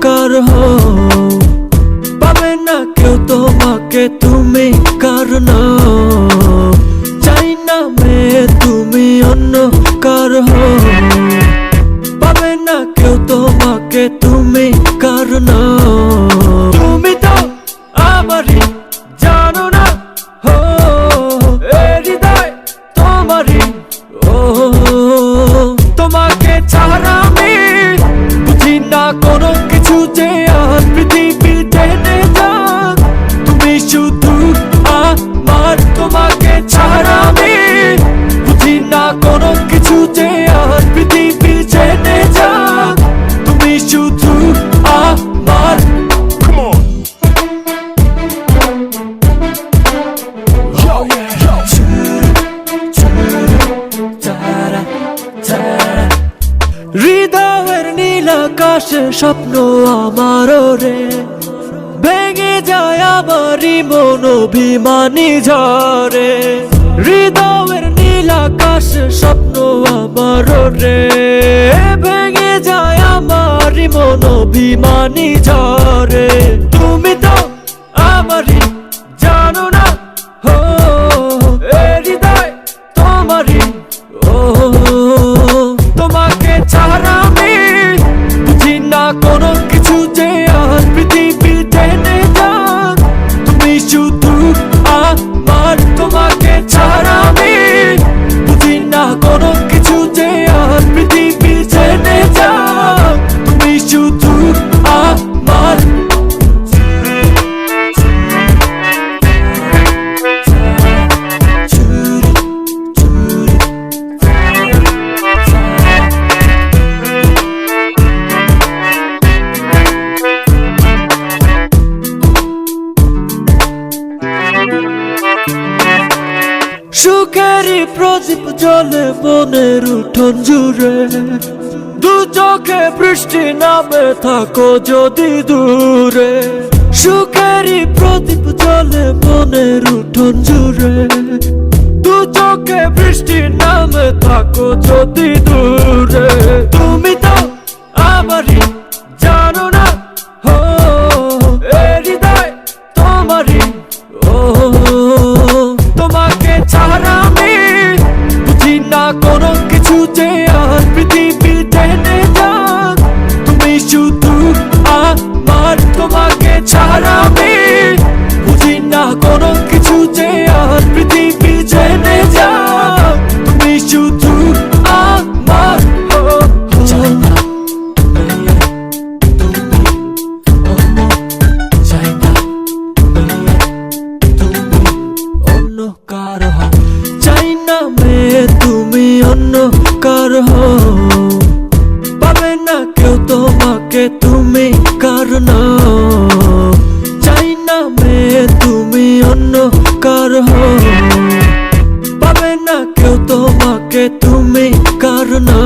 কার হও। পাবে না কেউ তোমাকে তুমি কিছু যে আর পৃথিবীতে নেই যাক তুমি শুধু আমার তোমাকে ছাড়া আমি না কোনো কিছু যে আর পৃথিবী জেনে যাক তুমি আকাশে স্বপ্ন আমার রে। ভেঙে যায় আমারই মন অভিমানী ঝরে হৃদয়ের নীল আকাশে স্বপ্ন আমার রে। ভেঙে যায় আমারই মন অভিমানী ঝরে তুমি তো আমারই সুখেরই প্রদীপ জলে বনের উঠোন জুড়ে। দু চোখে বৃষ্টি নামে থাকো যদি দূরে। সুখেরই প্রদীপ জলে বনের উঠোন জুড়ে। দু চোখে বৃষ্টি নামে থাকো যদি দূরে। তুমি তো আমারই পৃথিবীতে নেই তুমি তোমাকে ছাড়া আমি কোনো কিছু যে আর পৃথিবী জেনে যাক। তুমি শুধু karna